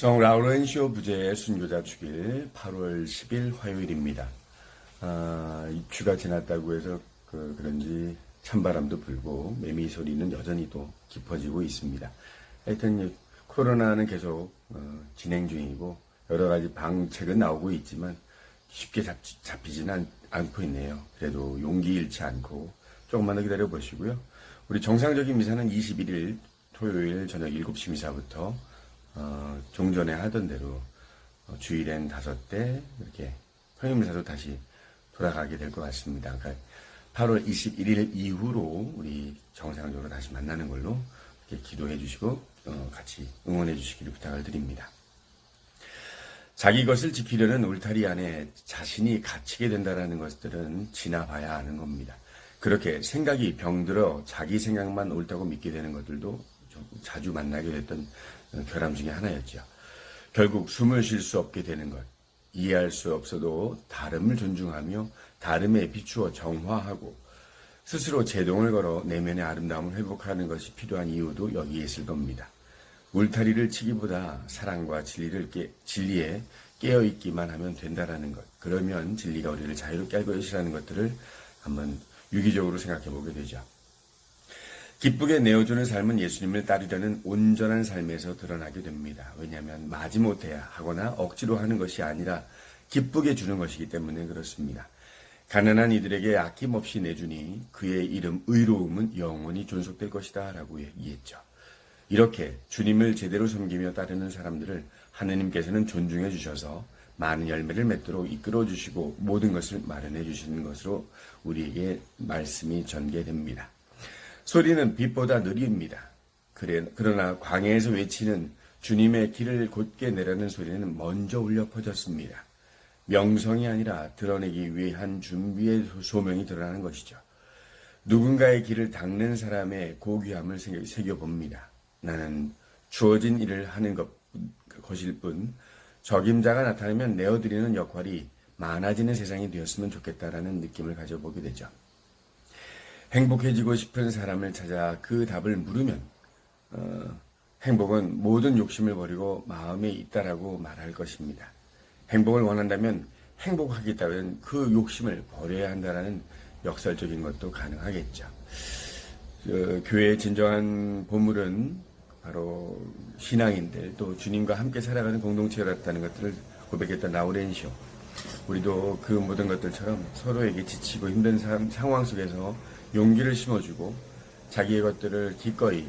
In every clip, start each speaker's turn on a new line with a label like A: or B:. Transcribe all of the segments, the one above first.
A: 성 라우렌시오 부제의 순교자 축일 8월 10일 화요일입니다. 아, 입추가 지났다고 해서 그, 그런지 찬바람도 불고 매미 소리는 여전히 또 깊어지고 있습니다. 하여튼 이 코로나는 계속 어, 진행 중이고 여러 가지 방책은 나오고 있지만 쉽게 잡, 잡히지는 않, 고 있네요. 그래도 용기 잃지 않고 조금만 더 기다려 보시고요. 우리 정상적인 미사는 21일 토요일 저녁 7시 미사부터 어, 종전에 하던 대로 어, 주일엔 다섯 대 이렇게 평일 미사도 다시 돌아가게 될 것 같습니다. 그러니까 8월 21일 이후로 우리 정상적으로 다시 만나는 걸로 이렇게 기도해 주시고 어, 같이 응원해 주시기를 부탁을 드립니다. 자기 것을 지키려는 울타리 안에 자신이 갇히게 된다는 것들은 지나봐야 아는 겁니다. 그렇게 생각이 병들어 자기 생각만 옳다고 믿게 되는 것들도 좀 자주 만나게 됐던 어, 결함 중에 하나였죠. 결국 숨을 쉴 수 없게 되는 것, 이해할 수 없어도 다름을 존중하며 다름에 비추어 정화하고 스스로 제동을 걸어 내면의 아름다움을 회복하는 것이 필요한 이유도 여기에 있을 겁니다. 울타리를 치기보다 사랑과 진리를 깨, 진리에 깨어 있기만 하면 된다라는 것. 그러면 진리가 우리를 자유롭게 할 것이라는 것들을 한번 유기적으로 생각해 보게 되죠. 기쁘게 내어주는 삶은 예수님을 따르려는 온전한 삶에서 드러나게 됩니다. 왜냐하면 마지못해야 하거나 억지로 하는 것이 아니라 기쁘게 주는 것이기 때문에 그렇습니다. 가난한 이들에게 아낌없이 내주니 그의 이름 의로움은 영원히 존속될 것이다 라고 얘기했죠. 이렇게 주님을 제대로 섬기며 따르는 사람들을 하느님께서는 존중해 주셔서 많은 열매를 맺도록 이끌어 주시고 모든 것을 마련해 주시는 것으로 우리에게 말씀이 전개됩니다. 소리는 빛보다 느립니다. 그러나 광야에서 외치는 주님의 길을 곧게 내라는 소리는 먼저 울려 퍼졌습니다. 명성이 아니라 드러내기 위한 준비의 소명이 드러나는 것이죠. 누군가의 길을 닦는 사람의 고귀함을 새겨봅니다. 나는 주어진 일을 하는 것, 것일 뿐 적임자가 나타나면 내어드리는 역할이 많아지는 세상이 되었으면 좋겠다라는 느낌을 가져보게 되죠. 행복해지고 싶은 사람을 찾아 그 답을 물으면 어, 행복은 모든 욕심을 버리고 마음에 있다라고 말할 것입니다. 행복을 원한다면 행복하겠다면 그 욕심을 버려야 한다라는 역설적인 것도 가능하겠죠. 그, 교회의 진정한 보물은 바로 신앙인들 또 주님과 함께 살아가는 공동체였다는 것들을 고백했던 라우렌시오. 우리도 그 모든 것들처럼 서로에게 지치고 힘든 상황 속에서 용기를 심어주고 자기의 것들을 기꺼이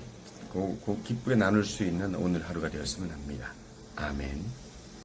A: 고, 고, 기쁘게 나눌 수 있는 오늘 하루가 되었으면 합니다. 아멘.